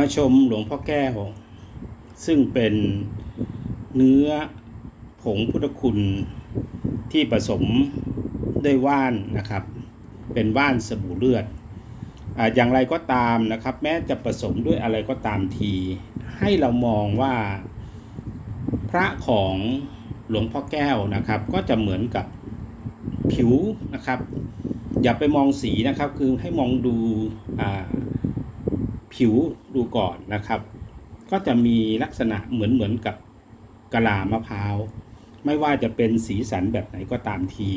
มาชมหลวงพ่อแก้ว ซึ่งเป็นเนื้อผงพุทธคุณที่ผสมด้วยว่านนะครับ เป็นว่านสบู่เลือดออย่างไรก็ตามนะครับ แม้จะผสมด้วยอะไรก็ตามที ให้เรามองว่าพระของหลวงพ่อแก้วนะครับ ก็จะเหมือนกับผิวนะครับ อย่าไปมองสีนะครับคือให้มองดูอ่า ผิวดูก่อนนะครับ ก็จะมีลักษณะเหมือนเหมือนกับกะลามะพร้าว ไม่ว่าจะเป็นสีสันแบบไหนก็ตามที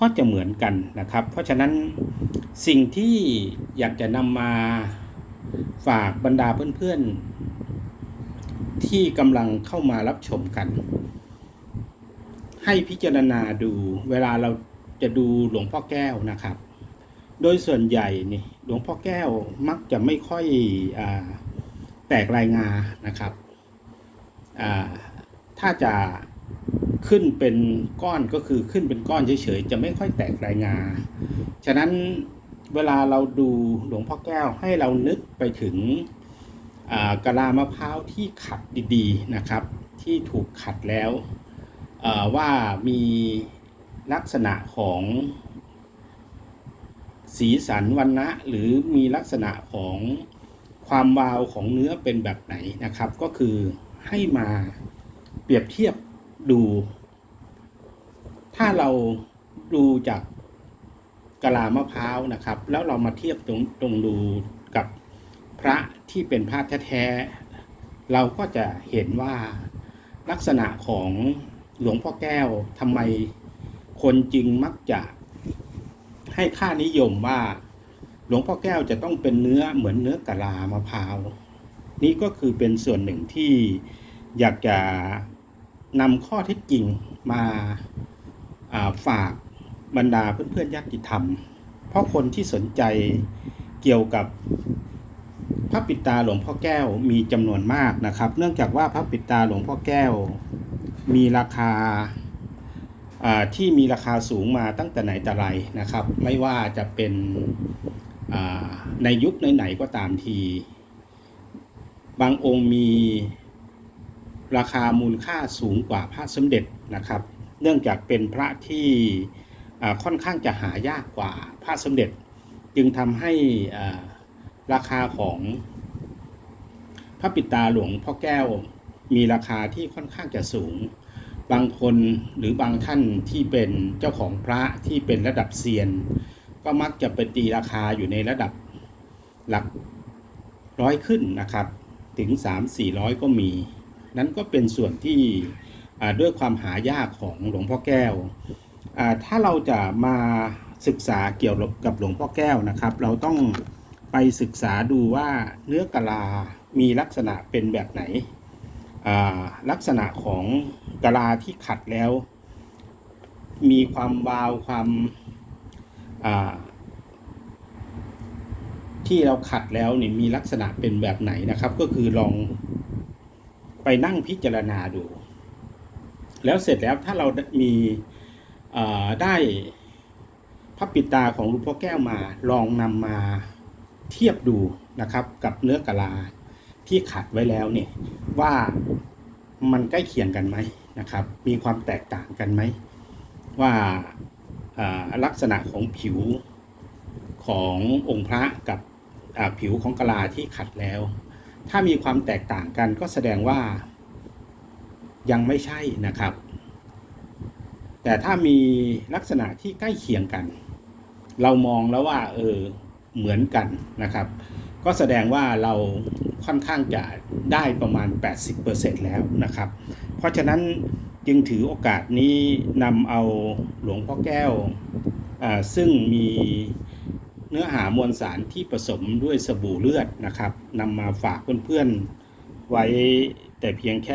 ก็จะเหมือนกันนะครับ เพราะฉะนั้นสิ่งที่อยากจะนำมาฝากบรรดาเพื่อนๆ ที่กำลังเข้ามารับชมกัน ให้พิจารณาดูเวลาเราจะดูหลวงพ่อแก้วนะครับ โดยส่วนใหญ่นี่หลวงพ่อแก้วมักจะไม่ค่อยอแตกรายงานะครับถ้าจะขึ้นเป็นก้อนก็คือขึ้นเป็นก้อนเฉยๆจะไม่ค่อยแตกรายงา ฉะนั้นเวลาเราดูหลวงพ่อแก้วให้เรานึกไปถึงกะลามะพร้าวที่ขัดดีๆนะครับ ที่ถูกขัดแล้วว่ามีลักษณะของ สีสันวันนะหรือมีลักษณะของความวาวของเนื้อเป็นแบบไหนนะครับ ก็คือให้มาเปรียบเทียบดู ถ้าเราดูจากกะลามะพร้าวนะครับ แล้วเรามาเทียบตรงตรงดูกับพระที่เป็นพระแท้ๆเราก็จะเห็นว่าลักษณะของหลวงพ่อแก้วทำไมคนจึงมักจะ ให้ค่านิยมว่า หลวงพ่อแก้วจะต้องเป็นเนื้อเหมือนเนื้อกะลามะพร้าว นี่ก็คือเป็นส่วนหนึ่งที่อยากจะนำข้อเท็จจริงมาาฝากบรรดาเพื่อนๆญาติธรรม เพราะคนที่สนใจเกี่ยวกับพระปิตาหลวงพ่อแก้วมีจำนวนมากนะครับ เนื่องจากว่าพระปิตาหลวงพ่อแก้วมีราคา ที่มีราคาสูงมาตั้งแต่ไหนแต่ไรนะครับ ไม่ว่าจะเป็นในยุคไหนๆก็ตามที บางองค์มีราคามูลค่าสูงกว่าพระสมเด็จนะครับ เนื่องจากเป็นพระที่ค่อนข้างจะหายากกว่าพระสมเด็จ จึงทำให้ราคาของพระปิตาหลวงพ่อแก้วมีราคาที่ค่อนข้างจะสูง บางคนหรือบางท่านที่เป็นเจ้าของพระที่เป็นระดับเซียน ก็มักจะไปตีราคาอยู่ในระดับหลักร้อยขึ้นนะครับ ถึง 3 4 0 0 ก็มี นั้นก็เป็นส่วนที่ด้วยความหายากของหลวงพ่อแก้ว ถ้าเราจะมาศึกษาเกี่ยวกับหลวงพ่อแก้วนะครับ เราต้องไปศึกษาดูว่าเนื้อกะลา มีลักษณะเป็นแบบไหน ลักษณะของกะลาที่ขัดแล้ว มีความวาวความาที่เราขัดแล้วเนี่ยมีลักษณะเป็นแบบไหนนะครับ ก็คือลองไปนั่งพิจารณาดู แล้วเสร็จแล้วถ้าเรามีาได้พระปิดตาของหลวงพ่อแก้วมาลองนำมาเทียบดูนะครับกับเนื้อกะลา ที่ขัดไว้แล้วเนี่ยว่ามันใกล้เคียงกันไหมนะครับ มีความแตกต่างกันไหม ว่าลักษณะของผิวขององค์พระกับผิวของกะลาที่ขัดแล้ว ถ้ามีความแตกต่างกันก็แสดงว่ายังไม่ใช่นะครับ แต่ถ้ามีลักษณะที่ใกล้เคียงกัน เรามองแล้วว่าเออเหมือนกันนะครับ ก็แสดงว่าเราค่อนข้างจะได้ประมาณ 80%แล้วนะครับ เพราะฉะนั้นจึงถือโอกาสนี้นำเอาหลวงพ่อแก้ว ซึ่งมีเนื้อหามวลสารที่ผสมด้วยสบู่เลือดนะครับนำมาฝากเพื่อนๆไว้แต่เพียงแค่